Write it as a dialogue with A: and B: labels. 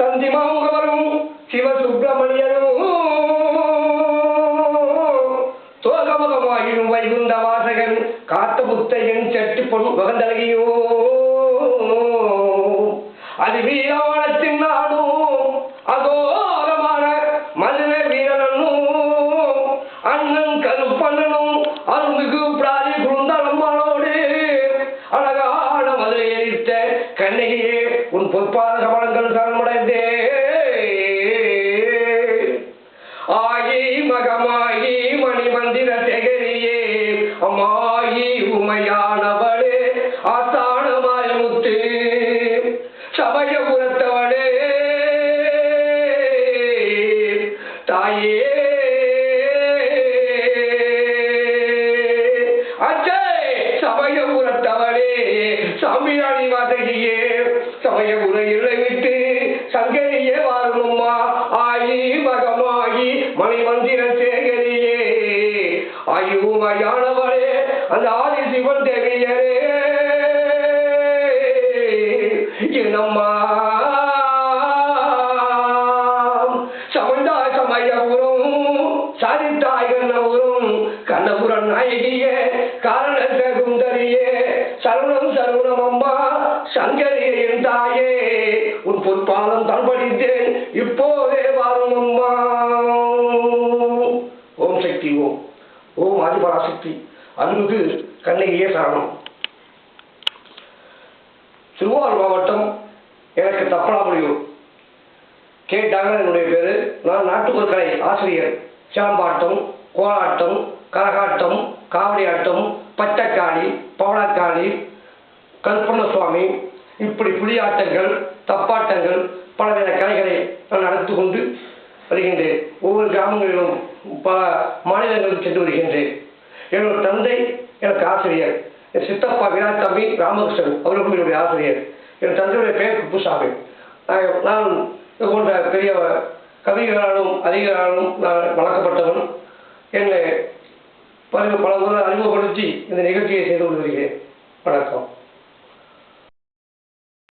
A: ತಂದಿಮಂಗವರು ಶಿವಸುಬ್ರಹ್ಮಣ್ಯನು തോകമുഖമായും വൈകുന്തവാസകൻ കാത്തുപുത്തയൻ ചെട്ടിപ്പൊൻ മുഖം നൽകിയോ അതിവീരവാണത്തിൻ നാടോ അഘോരമാണ് മധുര വീരനു അണ്ണൻ കരുപ്പണ്ണൻ அன்னையே உன் பொற்பாத கமலங்கள் சரணமடைந்தே. ஆகி மகமாகி மணி மந்திர சேகரியே அம்மாயி உமையானவளே ஆஸ்தானமாய முத்து சமயபுரத்தவளே தாயே. அச்சே சமயபுரத்தவளே சாமியாணி வாசகியே. சமயபுர இல்லை விட்டு சங்கரியே வாருமம்மா ஆயி மகமாயி மணிமந்திர சேகரியே. ஆயுமையானவளே அந்த ஆதி சிவன் தேவியரே. என்னம்மா? சமந்தா சமயபுரம் சாதித்தாய் கண்ணபுரம் கண்ணபுரம் நாயகியே காரண சங்கரியே என் தாயே உன் பொற்பாலம் தன்படித்தேன். இப்போதே வாரும் அம்மா. ஓம் சக்தி ஓம். ஓம் ஆதிபராசக்தி. அன்புக்கு கண்ணகியே சரணம் திருவாரூர் மாவட்டம் எனக்கு தப்பலாமொழியூர் கேட்டாங்க என்னுடைய பேர். நான் நாட்டுப்புற கலை ஆசிரியர். சிலம்பாட்டம் கோலாட்டம் கரகாட்டம் காவடி ஆட்டம் பச்சைக்காளி பவளக்காளி கல்பண்ண சுவாமி இப்படி புலியாட்டங்கள் தப்பாட்டங்கள் பலவித கலைகளை நான் நடத்தி கொண்டு வருகின்றேன். ஒவ்வொரு கிராமங்களிலும் பல மாநிலங்களுக்கு சென்று வருகின்றேன். என்னோட தந்தை எனக்கு ஆசிரியர். என் சித்தப்பா விராத்தம்பி ராமகிருஷ்ணன் அவர்களும் என்னுடைய ஆசிரியர். என் தந்தையுடைய பெயர் குப்புசாமி. நான் நான் இது போன்ற பெரிய கவிகளாலும் அதிகாராலும் நான் வளர்க்கப்பட்டவன். என்னை பல பல முறை அறிமுகப்படுத்தி இந்த நிகழ்ச்சியை செய்து கொண்டு வருகிறேன். வணக்கம்.